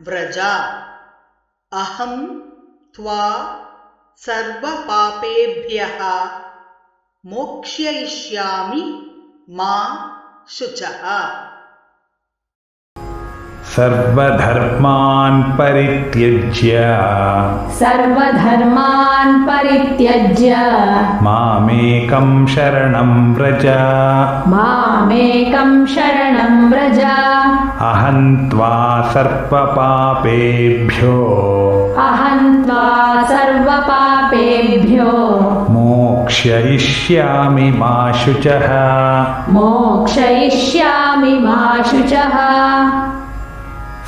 व्रज। अहं त्वा सर्वपापेभ्यः मोक्षयिष्यामि मा शुचः। सर्वधर्मान् परित्यज्य। सर्वधर्मान् परित्यज्य। मामेकं शरणं व्रज। मामेकं शरणं व्रज। अहं त्वा सर्वपापेभ्यो। अहं त्वा सर्वपापेभ्यो। मोक्षयिष्यामि मा शुचः। मोक्षयिष्यामि मा शुचः